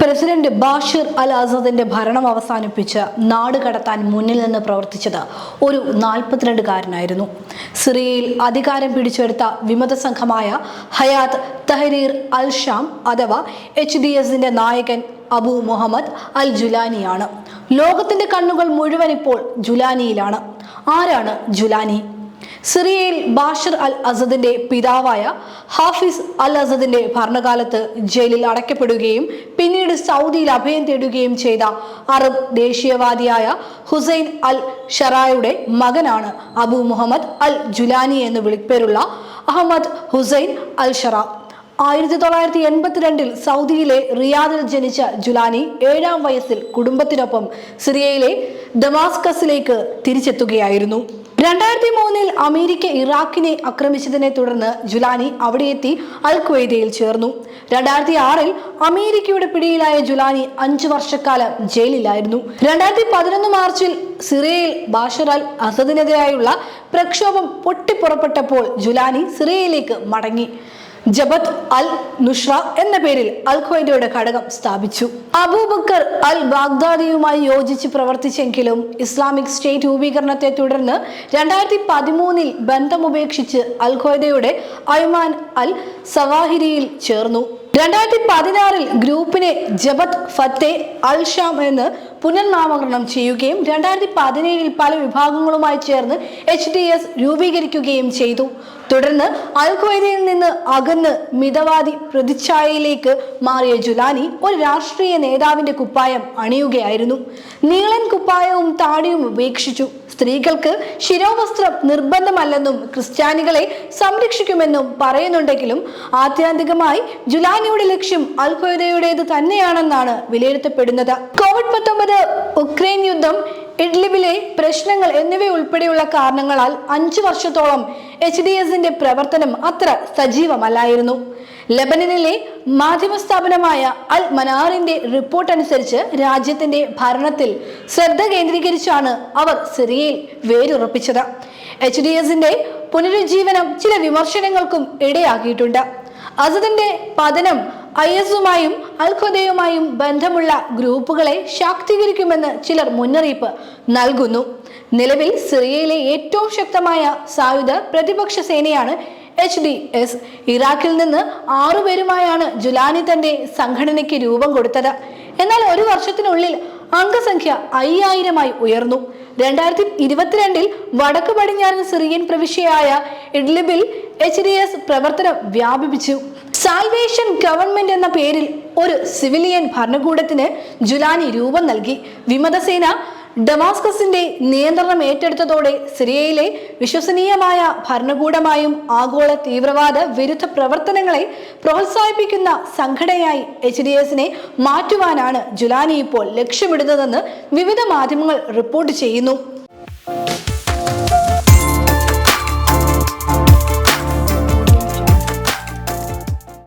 President Bashir അൽ അസദിന്റെ ഭരണം അവസാനിപ്പിച്ച് നാട് കടത്താൻ മുന്നിൽ നിന്ന് പ്രവർത്തിച്ചത് ഒരു നാൽപ്പത്തിരണ്ടുകാരനായിരുന്നു. സിറിയയിൽ അധികാരം പിടിച്ചെടുത്ത വിമത സംഘമായ ഹയാത്ത് തഹരീർ അൽ ഷാം അഥവാ എച്ച് ഡി എസിന്റെ നായകൻ അബു മുഹമ്മദ് അൽ ജുലാനിയാണ്. ലോകത്തിന്റെ കണ്ണുകൾ മുഴുവൻ ഇപ്പോൾ ജുലാനിയിലാണ്. ആരാണ് ജുലാനി? സിറിയയിൽ ബാഷർ അൽ അസദിന്റെ പിതാവായ ഹാഫിസ് അൽ അസദിന്റെ ഭരണകാലത്ത് ജയിലിൽ അടയ്ക്കപ്പെടുകയും പിന്നീട് സൗദിയിൽ അഭയം തേടുകയും ചെയ്ത അറബ് ദേശീയവാദിയായ ഹുസൈൻ അൽ ഷറായുടെ മകനാണ് അബു മുഹമ്മദ് അൽ ജുലാനി എന്ന് വിളിപ്പേരുള്ള അഹമ്മദ് ഹുസൈൻ അൽ ഷറ. ആയിരത്തി തൊള്ളായിരത്തി എൺപത്തിരണ്ടിൽ സൗദിയിലെ റിയാദിൽ ജനിച്ച ജുലാനി ഏഴാം വയസ്സിൽ കുടുംബത്തിനൊപ്പം സിറിയയിലെ ദമാസ്കസിലേക്ക് തിരിച്ചെത്തുകയായിരുന്നു. രണ്ടായിരത്തി മൂന്നിൽ അമേരിക്ക ഇറാഖിനെ ആക്രമിച്ചതിനെ തുടർന്ന് ജുലാനി അവിടെ എത്തി അൽ ചേർന്നു. രണ്ടായിരത്തി ആറിൽ അമേരിക്കയുടെ പിടിയിലായ ജുലാനി അഞ്ചു വർഷക്കാലം ജയിലിലായിരുന്നു. രണ്ടായിരത്തി പതിനൊന്ന് മാർച്ചിൽ സിറിയയിൽ ബാഷർ അൽ അസദിനെതിരായുള്ള പ്രക്ഷോഭം പൊട്ടിപ്പുറപ്പെട്ടപ്പോൾ ജുലാനി സിറിയയിലേക്ക് മടങ്ങി. ജബത് അൽ നുഷ്ര എന്ന പേരിൽ അൽ ഖ്വൈദയുടെ ഘടകം സ്ഥാപിച്ചു. അബൂബക്കർ അൽ ബാഗ്ദാദിയുമായി യോജിച്ച് പ്രവർത്തിച്ചെങ്കിലും ഇസ്ലാമിക് സ്റ്റേറ്റ് രൂപീകരണത്തെ തുടർന്ന് രണ്ടായിരത്തി പതിമൂന്നിൽ ബന്ധമുപേക്ഷിച്ച് അൽ ഖ്വൈദയുടെ അയ്മാൻ അൽ സവാഹിരിയിൽ ചേർന്നു. രണ്ടായിരത്തി പതിനാറിൽ ഗ്രൂപ്പിനെ ജബത് ഫത്തെ അൽ ഷാം എന്ന് പുനർനാമകരണം ചെയ്യുകയും രണ്ടായിരത്തി പതിനേഴിൽ പല വിഭാഗങ്ങളുമായി ചേർന്ന് എച്ച് ഡി എസ് രൂപീകരിക്കുകയും ചെയ്തു. തുടർന്ന് അൽ ഖ്വയ്ദയിൽ നിന്ന് അകന്ന് മിതവാദി പ്രതിച്ഛായയിലേക്ക് മാറിയ ജുലാനി ഒരു രാഷ്ട്രീയ നേതാവിന്റെ കുപ്പായം അണിയുകയായിരുന്നു. നീളൻ കുപ്പായവും താടിയും ഉപേക്ഷിച്ചു. സ്ത്രീകൾക്ക് ശിരോവസ്ത്രം നിർബന്ധമല്ലെന്നും ക്രിസ്ത്യാനികളെ സംരക്ഷിക്കുമെന്നും പറയുന്നുണ്ടെങ്കിലും ആത്യന്തികമായി ജുലാനിയുടെ ലക്ഷ്യം അൽ ഖ്വയ്ദയുടേത് തന്നെയാണെന്നാണ് വിലയിരുത്തപ്പെടുന്നത്. കോവിഡ് പത്തൊമ്പത് ഇഡ്ലിബിലെ പ്രശ്നങ്ങൾ എന്നിവയുൾപ്പെടെയുള്ള കാരണങ്ങളാൽ അഞ്ചു വർഷത്തോളം എച്ച് ഡി എസിന്റെ പ്രവർത്തനം അത്ര സജീവമല്ലായിരുന്നു. ലബനനിലെ മാധ്യമ സ്ഥാപനമായ അൽ മനാറിന്റെ റിപ്പോർട്ട് അനുസരിച്ച് രാജ്യത്തിന്റെ ഭരണത്തിൽ ശ്രദ്ധ കേന്ദ്രീകരിച്ചാണ് അവർ സിറിയയിൽ വേരുറപ്പിച്ചത്. എച്ച് ഡി എസിന്റെ പുനരുജ്ജീവനം ചില വിമർശനങ്ങൾക്കും ഇടയാക്കിയിട്ടുണ്ട്. അസദിന്റെ പതനം ഐ എസുമായും അൽ ഖുദയുമായും ബന്ധമുള്ള ഗ്രൂപ്പുകളെ ശാക്തീകരിക്കുമെന്ന് ചിലർ മുന്നറിയിപ്പ് നൽകുന്നു. നിലവിൽ സിറിയയിലെ ഏറ്റവും ശക്തമായ സായുധ പ്രതിപക്ഷ സേനയാണ് എച്ച് ഡി എസ്. ഇറാഖിൽ നിന്ന് ആറുപേരുമായാണ് ജുലാനി തന്റെ സംഘടനയ്ക്ക് രൂപം കൊടുത്തത്. എന്നാൽ ഒരു വർഷത്തിനുള്ളിൽ അംഗസംഖ്യ അയ്യായിരമായി ഉയർന്നു. രണ്ടായിരത്തി ഇരുപത്തിരണ്ടിൽ വടക്ക് പടിഞ്ഞാറൻ സിറിയൻ പ്രവിശ്യയായ ഇഡ്ലിബിൽ എച്ച് ഡി എസ് പ്രവർത്തനം വ്യാപിപ്പിച്ചു. സാൽവേഷൻ ഗവൺമെന്റ് എന്ന പേരിൽ ഒരു സിവിലിയൻ ഭരണകൂടത്തിന് ജുലാനി രൂപം നൽകി. വിമതസേന ഡമാസ്കസിന്റെ നിയന്ത്രണം ഏറ്റെടുത്തതോടെ സിറിയയിലെ വിശ്വസനീയമായ ഭരണകൂടമായും ആഗോള തീവ്രവാദ വിരുദ്ധ പ്രവർത്തനങ്ങളെ പ്രോത്സാഹിപ്പിക്കുന്ന സംഘടനയായി എച്ച് ഡി എസിനെ മാറ്റുവാനാണ് ജുലാനി ഇപ്പോൾ ലക്ഷ്യമിടുന്നതെന്ന് വിവിധ മാധ്യമങ്ങൾ റിപ്പോർട്ട് ചെയ്യുന്നു.